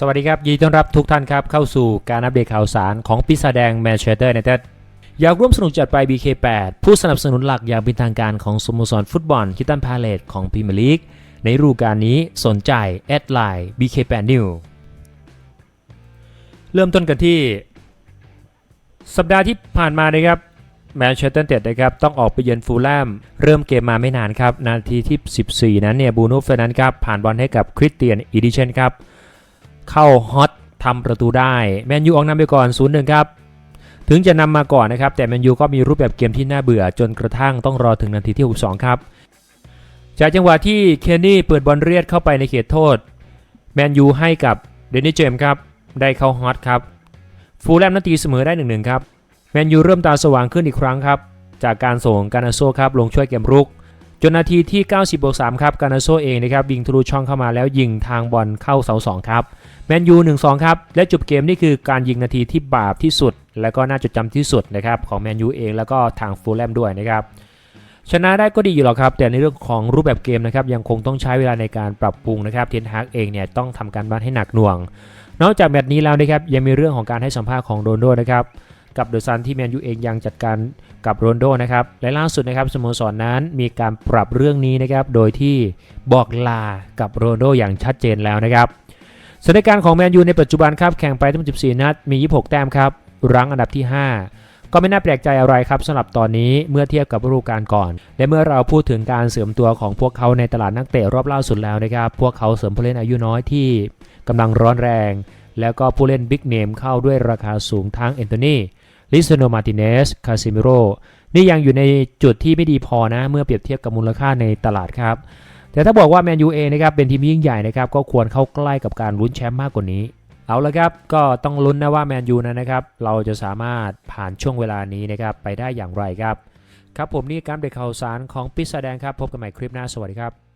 สวัสดีครับ ยินดีต้อนรับทุกท่านครับ เข้าสู่การอัปเดตข่าวสารของปีศาจแดงแมนเชสเตอร์ยูไนเต็ดอยากร่วมสนุกจัดไป BK8 ผู้สนับสนุนหลักอย่างเป็นทางการของสโมสรฟุตบอลคิตันพาเลตของพรีเมียร์ลีกในฤดูกาลนี้สนใจ แอดไลน์ BK8 New เริ่มต้นกันที่ สัปดาห์ที่ผ่านมานะครับแมนเชสเตอร์ยูไนเต็ดนะครับต้องออกไปเยือนฟูลแลมเริ่มเกมมาไม่นานครับ นาทีที่ 14 นั้นเนี่ยบูโน่เฟรนันครับผ่านบอลให้กับคริสเตียนอีดิเชนครับ เข้าฮอตทำประตูได้แมนยูออกนำไปก่อน0-1ครับ ถึงจะนำมาก่อนนะครับ แต่แมนยูก็มีรูปแบบเกมที่น่าเบื่อจนกระทั่งต้องรอถึงนาทีที่ 62 ครับ จากจังหวะที่เคนนี่เปิดบอลเรียดเข้าไปในเขตโทษแมนยูให้กับเดนนิสเจมส์ครับ ได้เข้าฮอตครับฟูลแลมนาทีเสมอได้1-1ครับแมนยูเริ่มตาสว่างขึ้นอีกครั้งครับ จากการส่งการนาโซครับลงช่วยเกมรุก จนนาทีที่ 90บวก3ครับ การนาโซเองนะครับยิงทะลุช่องเข้ามาแล้วยิงทางบอลเข้าเสาสองครับแมนยู1-2 ครับ และจบเกมนี่คือการยิงนาทีที่บาปที่สุด และก็น่าจดจำที่สุดนะครับของแมนยูเองแล้วก็ทางฟูลแลมด้วยนะครับชนะได้ก็ดีอยู่หรอกครับ แต่ในเรื่องของรูปแบบเกมนะครับยังคงต้องใช้เวลาในการปรับปรุงนะครับเทนฮากเองเนี่ยต้องทำการบ้านให้หนักหน่วง นอกจากแมตช์นี้แล้วนะครับยังมีเรื่องของการให้สัมภาษณ์ของโรนลโดนะครับ กับเดอะซันที่แมนยูเองยังจัดการกับโรนโดนะครับและล่าสุดนะครับสโมสรนนั้นมีการปรับเรื่องนี้นะครับโดยที่บอกลากับโรนโดอย่างชัดเจนแล้วนะครับสถานการณ์ของแมนยูในปัจจุบันครับแข่งไปทั้งหมด14 นัดมี 26 แต้มครับรั้งอันดับที่ 5ก็ไม่น่าแปลกใจอะไรครับสำหรับตอนนี้เมื่อเทียบกับฤดูกาลก่อน และเมื่อเราพูดถึงการเสริมตัวของพวกเขาในตลาดนักเตะรอบล่าสุดแล้วนะครับ พวกเขาเสริมผู้เล่นอายุน้อยที่กำลังร้อนแรง แล้วก็ผู้เล่นบิ๊กเนมเข้าด้วยราคาสูงทั้งเอนโทนี ลิซโนมาติเนสคาซิมิโรนี่ยังอยู่ในจุดที่ไม่ดีพอนะ เมื่อเปรียบเทียบกับมูลค่าในตลาดครับ แต่ถ้าบอกว่าแมนยูเองนะครับเป็นทีมยิ่งใหญ่นะครับ ก็ควรเข้าใกล้กับการลุ้นแชมป์มากกว่านี้ เอาละครับ ก็ต้องลุ้นนะว่าแมนยูนั้นะครับ เราจะสามารถผ่านช่วงเวลานี้นะครับไปได้อย่างไรครับ ครับผมนี่การเบรกข่าวสารของปิศาแดงครับ พบกันใหม่คลิปหน้าสวัสดีครับ